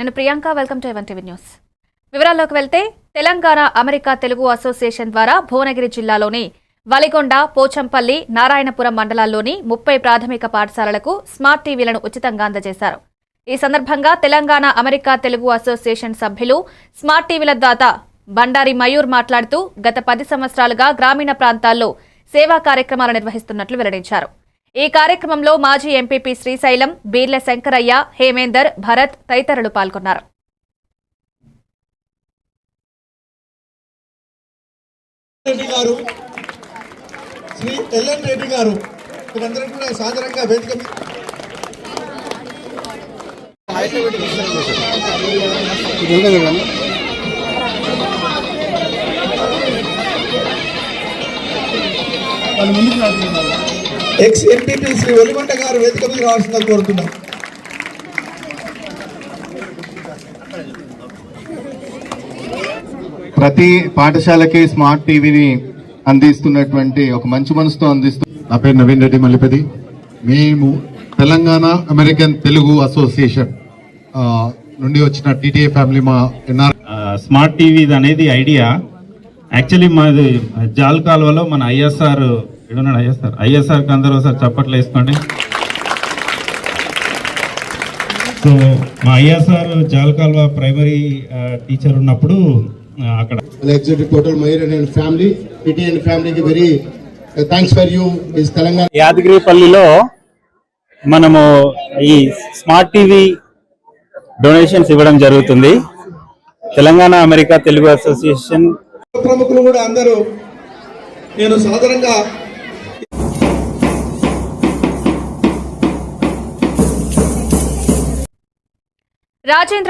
నేను Priyanka welcome to A one TV news వివరాల్లోకి వెళ్తే తెలంగాణ అమెరికా తెలుగు అసోసియేషన్ ద్వారా భువనగిరి జిల్లాలోని వలిగొండ పోచంపల్లి నారాయణపురం మండలాల్లోని ముప్పై ప్రాథమిక పాఠశాలలకు స్మార్ట్ టీవీలను ఉచితంగా అందజేశారు. ఈ సందర్భంగా తెలంగాణ అమెరికా తెలుగు అసోసియేషన్ సభ్యులు స్మార్ట్ టీవీల దాత బండారి మయూర్ మాట్లాడుతూ గత పది సంవత్సరాలుగా గ్రామీణ ప్రాంతాల్లో సేవా కార్యక్రమాలు నిర్వహిస్తున్నట్లు వెల్లడించారు. ఈ కార్యక్రమంలో మాజీ ఎంపీపీ శ్రీశైలం బీర్ల శంకరయ్య హేమేందర్ భరత్ తదితరులు పాల్గొన్నారు. రెడ్డి గారు శ్రీ ఎల్ఎన్ రెడ్డి గారు మీరందరూ కూడా సాధారణంగా వేదిక మీద- ఎక్స్ ఎంపీపీ శ్రీ వెలుగొండ గారు వేదిక మీద రావాల్సిందిగా కోరుతున్నాం. ప్రతి పాఠశాలకి స్మార్ట్ టీవీని అందిస్తున్నటువంటి ఒక మంచి మనసుతో అందిస్తూ నా పేరు నవీన్ రెడ్డి మల్లిపతి. మేము తెలంగాణ అమెరికన్ తెలుగు అసోసియేషన్ నుండి వచ్చిన టీటీఏ ఫ్యామిలీ మా ఎన్ఆర్ స్మార్ట్ టీవీ అనేది ఐడియా. యాక్చువల్లీ మాది జాల్ కాలువలో మన ఐఎస్ఆర్ ఎడున్నాడు ఐఎస్ఆర్? ఐఎస్ఆర్కి అందరూ ఒకసారి చప్పట్లు వేసుకోండి. సో మా ఐఎస్ఆర్ జాల్ కాలువ ప్రైమరీ టీచర్ ఉన్నప్పుడు అక్కడ executive total Mayor and family, PT and family కి very uh, thanks for you is Telangana. యాదగిరిపల్లిలో మనము ఈ స్మార్ట్ టీవీ డొనేషన్స్ ఇవ్వడం జరుగుతుంది. తెలంగాణ అమెరికా తెలుగు అసోసియేషన్ ప్రముఖులు కూడా అందరూ నేను సాధారణంగా రాజేంద్ర